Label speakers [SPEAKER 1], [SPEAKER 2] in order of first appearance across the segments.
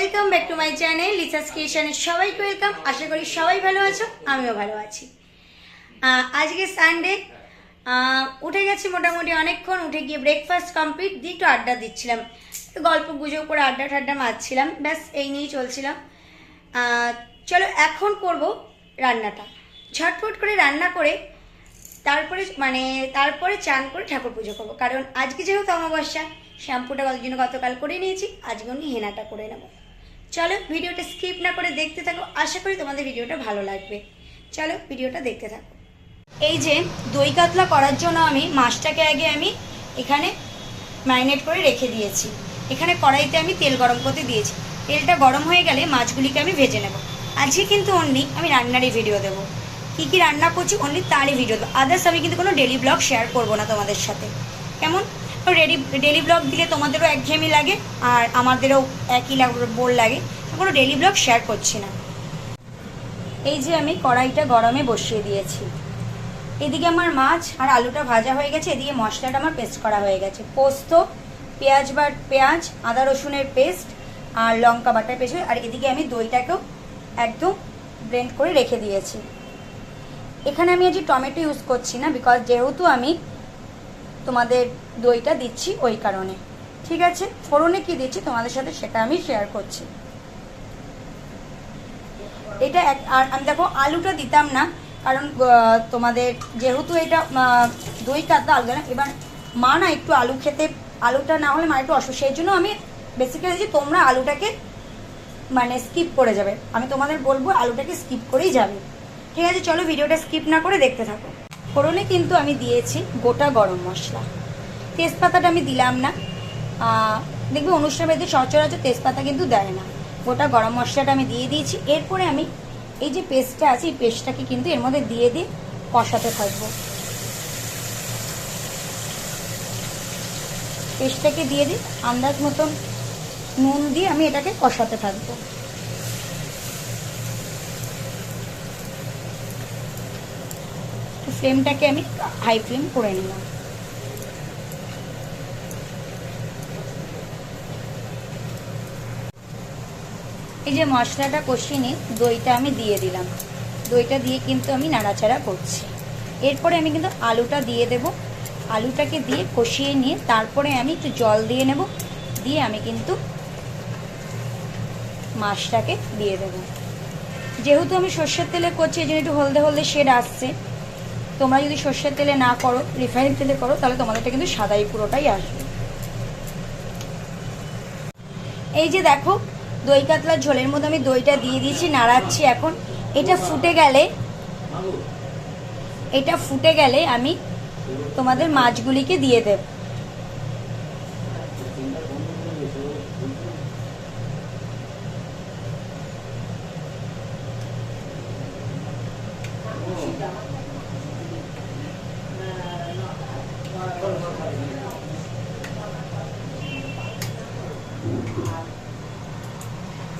[SPEAKER 1] Welcome back to my channel Lisa's ক্রিয়েশনের সবাইকে welcome আশা করি সবাই ভালো আছো, আমিও ভালো আছি। আজকে সানডে উঠে গেছি মোটামুটি অনেকক্ষণ, উঠে গিয়ে ব্রেকফাস্ট কমপ্লিট দিয়ে একটু আড্ডা দিচ্ছিলাম। গল্প গুজব করে আড্ডা ঠাড্ডা মারছিলাম, ব্যাস এই নিয়েই চলছিলাম। চলো এখন করব রান্নাটা। ঝটপট করে রান্না করে তারপরে মানে তারপরে চান করে ঠাকুর পুজো করব। কারণ আজকে যেহেতু অমাবস্যা, শ্যাম্পুটা কত জন্য গতকাল করে নিয়েছি, আজকে উনি হেনাটা করে নেব। চলো ভিডিওটা স্কিপ না করে দেখতে থাকো। আশা করি তোমাদের ভিডিওটা ভালো লাগবে। চলো ভিডিওটা দেখতে থাকো। এই যে দই কাতলা করার জন্য আমি মাছটাকে আগে আমি এখানে ম্যারিনেট করে রেখে দিয়েছি। এখানে কড়াইতে আমি তেল গরম করতে দিয়েছি। তেলটা গরম হয়ে গেলে মাছগুলিকে আমি ভেজে নেব। আজকে কিন্তু অনলি আমি রান্নারই ভিডিও দেবো। কী কী রান্না করছি অনলি তারই ভিডিও দেবো। আদার্স আমি কিন্তু কোনো ডেলি ব্লগ শেয়ার করব না তোমাদের সাথে। কেমন? ডেলি ডেলি ব্লগ দিলে তোমাদেরও একঘেয়েমি লাগে আর আমাদেরও একই বোর লাগে। কোনো ডেলি ব্লগ শেয়ার করছি না। এই যে আমি কড়াইটা গরমে বসিয়ে দিয়েছি। এদিকে আমার মাছ আর আলুটা ভাজা হয়ে গেছে, এদিকে মশলাটা আমার পেস্ট করা হয়ে গেছে। পোস্ত, পেঁয়াজ বা পেঁয়াজ, আদা রসুনের পেস্ট আর লঙ্কা বাটার পেস্ট আর এদিকে আমি দইটাকেও একদম ব্লেন্ড করে রেখে দিয়েছি। এখানে আমি আজ টমেটো ইউজ করছি না বিকজ যেহেতু আমি তোমাদের দইটা দিচ্ছি ওই কারণে। ঠিক আছে? ফোড়নে কি দিচ্ছি তোমাদের সাথে সেটা আমি শেয়ার করছি। এটা এক আর আমি দেখো, আলুটা দিতাম না, কারণ তোমাদের যেহেতু এটা দই কাতলা আলু না, এবার মা না একটু আলু খেতে, আলুটা না হলে মা একটু অসুখ সেই জন্য আমি বেসিক্যালি যে তোমরা আলুটাকে মানে স্কিপ করে যাবে। আমি তোমাদের বলব আলুটাকে স্কিপ করেই যাবে। ঠিক আছে? চলো ভিডিওটা স্কিপ না করে দেখতে থাকো। ফোড়নে কিন্তু আমি দিয়েছি গোটা গরম মশলা। তেজপাতাটা আমি দিলাম না। দেখবে অনুষ্ঠান বাড়িতে সচরাচর তেজপাতা কিন্তু দেয় না। গোটা গরম মশলাটা আমি দিয়ে দিয়েছি। এরপরে আমি এই যে পেস্টটা আছে, এই পেস্টটাকে কিন্তু এর মধ্যে দিয়ে দিয়ে কষাতে থাকব। পেস্টটাকে দিয়ে দিই আন্দাজ মতন নুন দিয়ে আমি এটাকে কষাতে থাকব। ফ্লেমটাকে আমি হাই ফ্লেম করে নিলাম। এই যে মশলাটা কষিয়ে নিয়ে দইটা আমি দিয়ে দিলাম। দইটা দিয়ে কিন্তু আমি নাড়াচাড়া করছি। এরপরে আমি কিন্তু আলুটা দিয়ে দেব। আলুটাকে দিয়ে কষিয়ে নিয়ে তারপরে আমি একটু জল দিয়ে নেব। দিয়ে আমি কিন্তু মাছটাকে দিয়ে দেব। যেহেতু আমি সর্ষের তেলে করছি, এই জন্য একটু হলদে হলদে শেড আসছে। তোমরা যদি সর্ষের তেলে না করো রিফাইন তেলে করো, তাহলে তোমাদেরটা কিন্তু সাদাই পুরোটাই আসবে। এই যে দেখো, দই কাতলার ঝোলের মধ্যে আমি দইটা দিয়ে দিয়েছি, নাড়াচ্ছি এখন। এটা ফুটে গেলে, এটা ফুটে গেলে আমি তোমাদের মাছগুলিকে দিয়ে দেব।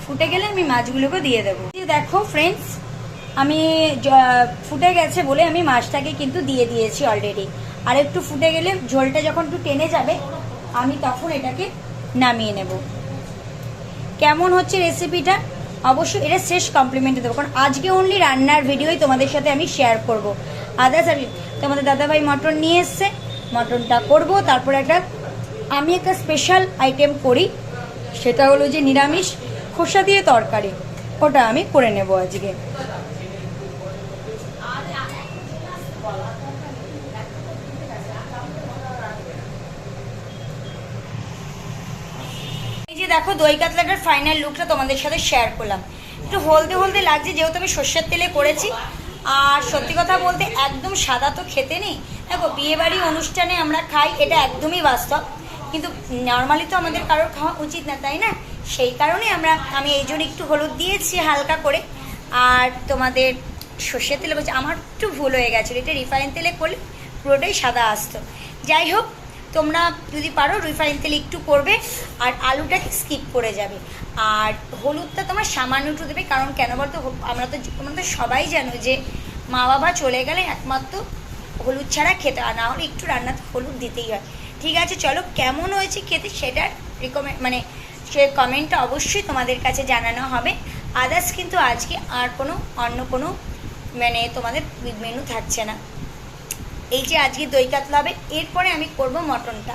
[SPEAKER 1] ফুটে গেলে আমি মাছগুলোকে দিয়ে দেবো। দেখো ফ্রেন্ডস আমি ফুটে গেছে বলে আমি মাছটাকে কিন্তু দিয়ে দিয়েছি অলরেডি আর একটু ফুটে গেলে ঝোলটা যখন একটু টেনে যাবে, আমি তখন এটাকে নামিয়ে নেব। কেমন হচ্ছে রেসিপিটা অবশ্যই এটা শেষ কমপ্লিমেন্টে দেবো, কারণ আজকে অনলি রান্নার ভিডিওই তোমাদের সাথে আমি শেয়ার করব। আদার্স আর তোমাদের দাদাভাই মটন নিয়ে এসছে মটনটা করব, তারপর একটা, আমি একটা স্পেশাল আইটেম করি। সেটা হলো যে নিরামিষ খোসা দিয়ে তরকারি। ওটা আমি করে নেব আজকে। দেখো দই কাতলাটার ফাইনাল লুকটা তোমাদের সাথে শেয়ার করলাম। একটু হলদে হলদে লাগছে, যেহেতু আমি সর্ষের তেলে করেছি। আর সত্যি কথা বলতে একদম সাদা তো খেতে নেই। দেখো বিয়েবাড়ি অনুষ্ঠানে আমরা খাই, এটা একদমই বাস্তব। কিন্তু নর্মালি তো আমাদের কারোর খাওয়া উচিত না, তাই না? সেই কারণে আমরা, আমি এই জন্য একটু হলুদ দিয়েছি হালকা করে। আর তোমাদের সর্ষের তেলে বলছি, আমার একটু ভুল হয়ে গেছিল এটা রিফাইন তেলে করলে পুরোটাই সাদা আসতো। যাই হোক, তোমরা যদি পারো রিফাইন তেল একটু করবে, আর আলুটাকে স্কিপ করে যাবে। আর হলুদটা তোমার সামান্য একটু দেবে, কারণ কেন বলতো, আমরা তো তোমরা তো সবাই জানো যে মা বাবা চলে গেলে একমাত্র হলুদ ছাড়া খেতে আর না হলে একটু রান্নাতে হলুদ দিতেই হয়। ঠিক আছে, চলো কেমন হয়েছে খেতে সেটার রিকমেন্ড মানে সে কমেন্টটা অবশ্যই তোমাদের কাছে জানানো হবে। আদার্স কিন্তু আজকে আর কোনো, অন্য কোনো মানে তোমাদের মেনু থাকছে না। এই যে আজকে দই কাতলা হবে, এরপরে আমি করব মটনটা।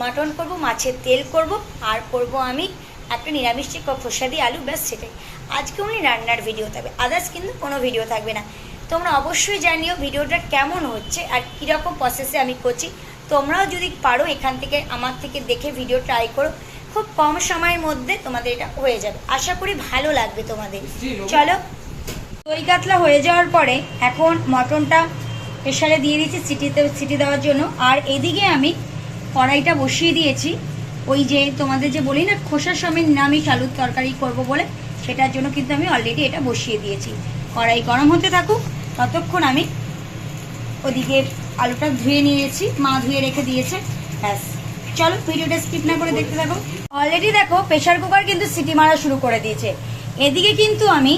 [SPEAKER 1] মটন করব, মাছের তেল করব, আর করব আমি একটা নিরামিষ খোসা দিয়ে আলু, ব্যাস সেটাই। আজকে উনি রান্নার ভিডিও থাকবে। আদার্স কিন্তু কোনো ভিডিও থাকবে না। তোমরা অবশ্যই জানিও ভিডিওটা কেমন হচ্ছে আর কীরকম প্রসেসে আমি করছি। তোমরাও যদি পারো এখান থেকে আমার থেকে দেখে ভিডিও ট্রাই করো। খুব কম সময়ের মধ্যে তোমাদের এটা হয়ে যাবে। আশা করি ভালো লাগবে তোমাদের। চলো। দই কাতলা হয়ে যাওয়ার পরে এখন মটনটা প্রেশারে দিয়ে দিয়েছি সিটিতে সিটি দেওয়ার জন্য। আর এদিকে আমি কড়াইটা বসিয়ে দিয়েছি। ওই যে তোমাদের যে বলি না খোসার সমেত নিরামিষ আলুর তরকারি করব বলে সেটার জন্য কিন্তু আমি অলরেডি এটা বসিয়ে দিয়েছি। কড়াই গরম হতে থাকুক ততক্ষণ আমি ওদিকে আলুটা ধুয়ে নিয়েছি, মা ধুয়ে রেখে দিয়েছে, ব্যাস। চলো, ভিডিওটা স্কিপ না করে দেখতে থাকো। অলরেডি দেখো প্রেশার কুকার কিন্তু সিটি মারা শুরু করে দিয়েছে। এদিকে কিন্তু আমি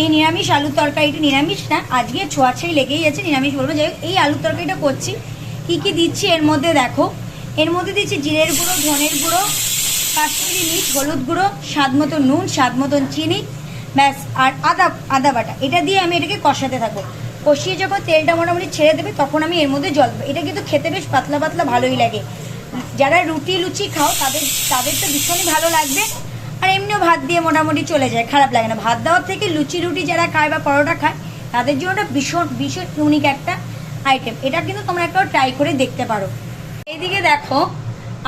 [SPEAKER 1] এই নিরামিষ আলুর তরকারিটা, নিরামিষ না, আজকে ছোঁয়াছাই লেগেই আছে, নিরামিষ বলব। যাই এই আলুর তরকারিটা করছি। কি কি দিচ্ছি এর মধ্যে দেখো। এর মধ্যে দিচ্ছি জিরের গুঁড়ো, ধনের গুঁড়ো, কাশ্মীরি মিট হলুদ গুঁড়ো, স্বাদ মতো নুন, স্বাদ মতন চিনি, ব্যাস। আর আদা আদা বাটা, এটা দিয়ে আমি এটাকে কষাতে থাকব। কষিয়ে যখন তেলটা মোটামুটি ছেড়ে দেবে, তখন আমি এর মধ্যে জল দেবো। এটা কিন্তু খেতে বেশ পাতলা পাতলা ভালোই লাগে। যারা রুটি, লুচি খাও, তাদের তাদের তো ভীষণই ভালো লাগবে। আর এমনিও ভাত দিয়ে মোটামুটি চলে যায়, খারাপ লাগে না। ভাত দেওয়ার থেকে লুচি, রুটি যারা খায় বা পরোটা খায়, তাদের জন্য ভীষণ ভীষণ ইউনিক একটা আইটেম এটা কিন্তু তোমরা একটাও ট্রাই করে দেখতে পারো। এইদিকে দেখো,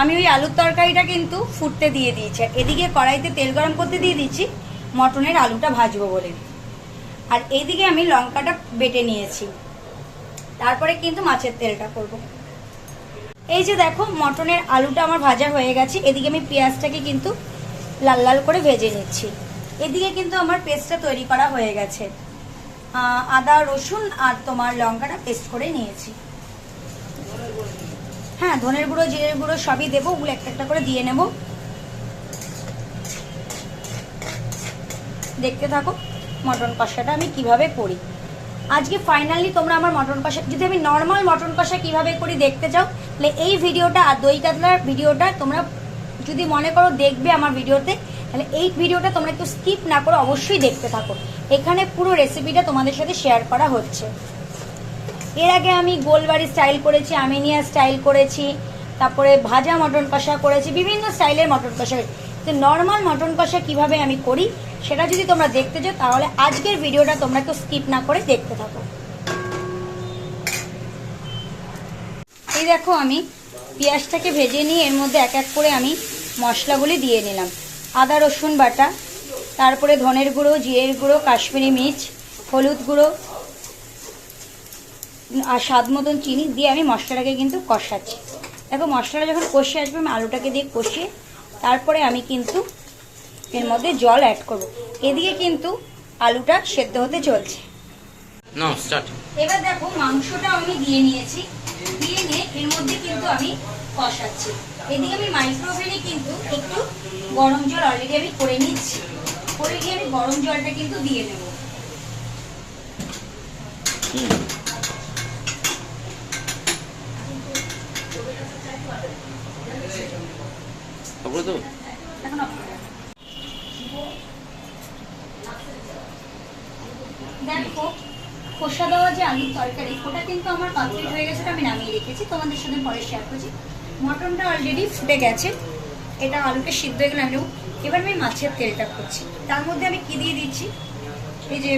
[SPEAKER 1] আমি ওই আলুর তরকারিটা কিন্তু ফুটতে দিয়ে দিয়েছি। এদিকে কড়াইতে তেল গরম করতে দিয়ে দিচ্ছি মটনের আলুটা ভাজবো বলে। আর এইদিকে আমি লঙ্কাটা বেটে নিয়েছি। তারপরে কিন্তু মাছের তেলটা করব। এই যে দেখো, মটনের আলুটা আমার ভাজা হয়ে গেছে। এদিকে আমি পেঁয়াজটাকে কিন্তু লাল লাল করে ভেজে নিচ্ছি। এদিকে কিন্তু আমার পেস্টটা তৈরি করা হয়ে গেছে। আদা, রসুন আর তোমার লঙ্কাটা পেস্ট করে নিয়েছি। হ্যাঁ ধনের গুঁড়ো, জিরের গুঁড়ো সবই দেবো। ওগুলো একটা একটা করে দিয়ে নেব। দেখতে থাকো। মটন কষাটা আমি কীভাবে করি? আজকে ফাইনালি তোমরা আমার মটন কষা, যদি আমি নর্মাল মটন কষা কীভাবে করি দেখতে চাও, তাহলে এই ভিডিওটা আর দই কাতলার ভিডিওটা তোমরা যদি মনে করো দেখবে আমার ভিডিওতে, তাহলে এই ভিডিওটা তোমরা একটু স্কিপ না করে অবশ্যই দেখতে থাকো। এখানে পুরো রেসিপিটা তোমাদের সাথে শেয়ার করা হচ্ছে। এর আগে আমি গোলবাড়ি স্টাইল করেছি, আমিনিয়া স্টাইল করেছি, তারপরে ভাজা মটন কষা করেছি, বিভিন্ন স্টাইলের মটন কষা। তো নর্মাল মটন কষা কীভাবে আমি করি সেটা যদি তোমরা দেখতে চাও তাহলে আজকের ভিডিওটা তোমরা একটু স্কিপ না করে দেখতে থাকো। এই দেখো আমি পেঁয়াজটাকে ভেজে নিয়ে এর মধ্যে এক এক করে আমি মশলাগুলি দিয়ে নিলাম। আদা, রসুন বাটা, তারপরে ধনের গুঁড়ো, জিরের গুঁড়ো, কাশ্মীরি মির্চ, হলুদ গুঁড়ো আর স্বাদ মতন চিনি দিয়ে আমি মশলাটাকে কিন্তু কষাচ্ছি। দেখো মশলাটা যখন কষে আসবে, আমি আলুটাকে দিয়ে কষিয়ে তারপরে আমি কিন্তু এর মধ্যে জল অ্যাড করব। এদিকে কিন্তু আলুটা সেদ্ধ হতে চলছে. এবার দেখো মাংসটা আমি দিয়ে নিয়েছি। দিয়ে নিয়ে এর মধ্যে কিন্তু আমি কষাচ্ছি। এদিকে আমি মাইক্রোওভেনে কিন্তু একটু গরম জল অলরেডি আমি করে নিচ্ছি। করে নিয়ে আমি গরম জলটা কিন্তু দিয়ে
[SPEAKER 2] তো
[SPEAKER 1] এখন দেখো খোসা দেওয়া যে আলুর তরকারি, ওটা কিন্তু আমার কমপ্লিট হয়ে গেছে আমি নামিয়ে রেখেছি। তোমাদের সাথে পরে শেয়ার করছি। মটনটা অলরেডি ফুটে গেছে। এটা আলুটা সিদ্ধ হয়ে গেলে এবার আমি মাছের তেলটা করছি। তার মধ্যে আমি কি দিয়ে দিচ্ছি? এই যে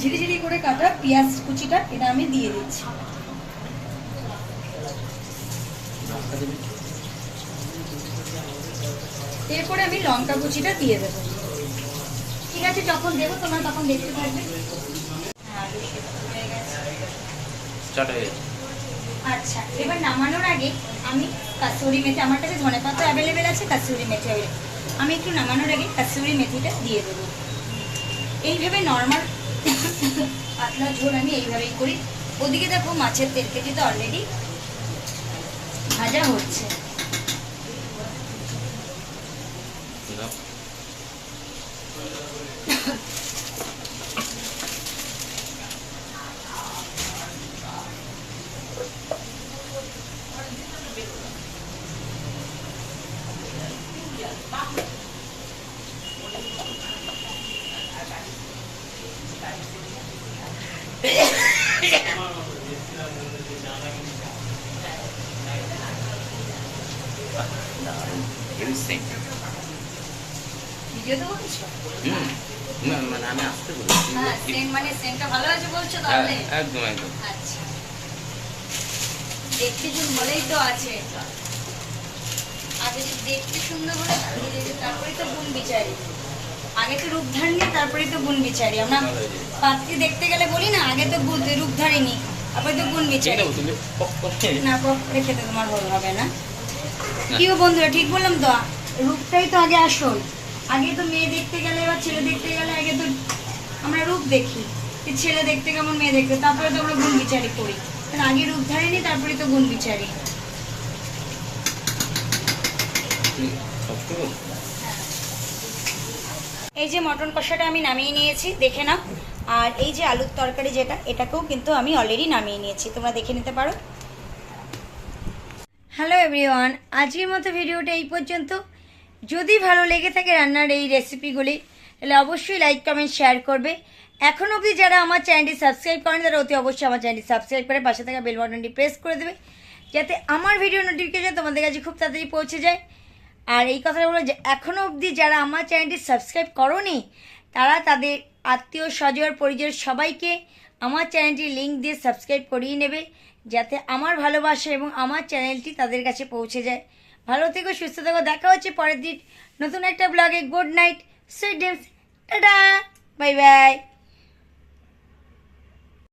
[SPEAKER 1] ঝিরি ঝিরি করে কাটা পেঁয়াজ কুচিটা, এটা আমি দিয়ে দিচ্ছি। এরপরে আমি লঙ্কা কুচিটা দিয়ে দেবো। ঠিক আছে, যখন দেবো তোমরা তখন দেখতে থাকবে। আলু সেদ্ধ হয়ে গেছে।
[SPEAKER 2] স্টার্ট হয়ে গেছে
[SPEAKER 1] আচ্ছা এবার নামানোর আগে আমি কাসুরি মেথি আমার কাছে ধনে পাতা অ্যাভেলেবেল আছে কাসুরি মেথি অ্যাভেলেবেল আমি একটু নামানোর আগে কাসুরি মেথিটা দিয়ে দেবো। এইভাবে নর্মাল পাতলা ঝোল আমি এইভাবেই করি। ওদিকে দেখো মাছের তেল তো অলরেডি ভাজা হচ্ছে।
[SPEAKER 2] দাও।
[SPEAKER 1] ভিডিওতে বলছো
[SPEAKER 2] হুম না, মানে আমি আসতে বলি
[SPEAKER 1] হ্যাঁ সেন্ট মানে সেন্টটা ভালো আছে বলছো
[SPEAKER 2] হ্যাঁ,
[SPEAKER 1] তাহলে?
[SPEAKER 2] একদম একদম।
[SPEAKER 1] আচ্ছা। দেখতে গুণ বলেই তো আছে। আগে দেখতে সুন্দর তো গুণ বিচারি। আগে তো রূপ ধারণী তারপরেই তো গুণ বিচারি। আমরা পাত্রী দেখতে গেলে বলি না আগে তো রূপ ধারিনি তারপরে তো গুণ বিচারি। না পক করে খেতে তোমার ভালো হবে না।
[SPEAKER 2] না।
[SPEAKER 1] কিও বন্ধুরা ঠিক বললাম তো? রূপটাই তো আগে আসল। আগে তো মেয়ে দেখতে গেলে বা ছেলে দেখতে গেলে আগে তো আমরা রূপ দেখি। যে ছেলে দেখতে কেমন, মেয়ে দেখতে, তারপরে তো আমরা গুণ বিচারি করি। আগে রূপ ধারিনি, তারপরে তো গুণ বিচারি? এই যে মটন কষাটা আমি নামিয়ে নিয়েছি, দেখে নাও। আর এই যে আলুর তরকারি যেটা, এটাকেও কিন্তু আমি অলরেডি নামিয়ে নিয়েছি। তোমরা দেখে নিতে পারো। হ্যালো এভরিওয়ান, আজকের মতো ভিডিওটা এই পর্যন্ত। যদি ভালো লেগে থাকে রান্নার এই রেসিপিগুলি তাহলে অবশ্যই লাইক কমেন্ট শেয়ার করবে। এখন অবধি যারা আমার চ্যানেলটি সাবস্ক্রাইব করেন, তারা অতি অবশ্যই আমার চ্যানেলটি সাবস্ক্রাইব করে পাশে থাকা বেল বাটনটি প্রেস করে দেবে, যাতে আমার ভিডিও নোটিফিকেশন তোমাদের কাছে খুব তাড়াতাড়ি পৌঁছে যায়। আর এই কথাটা বলো যে এখনও অবধি যারা আমার চ্যানেলটি সাবস্ক্রাইব করনি, তারা তাদের আত্মীয়, স্বজন পরিজন সবাইকে আমার চ্যানেলটি লিঙ্ক দিয়ে সাবস্ক্রাইব করিয়ে নেবে, যাতে আমার ভালোবাসা এবং আমার চ্যানেলটি তাদের কাছে পৌঁছে যায়। ভালো থেকো, সুস্থ থেকো, দেখা হচ্ছে পরের দিন নতুন একটা ব্লগে গুড নাইট সুইট ড্রিমস টাটা বাই বাই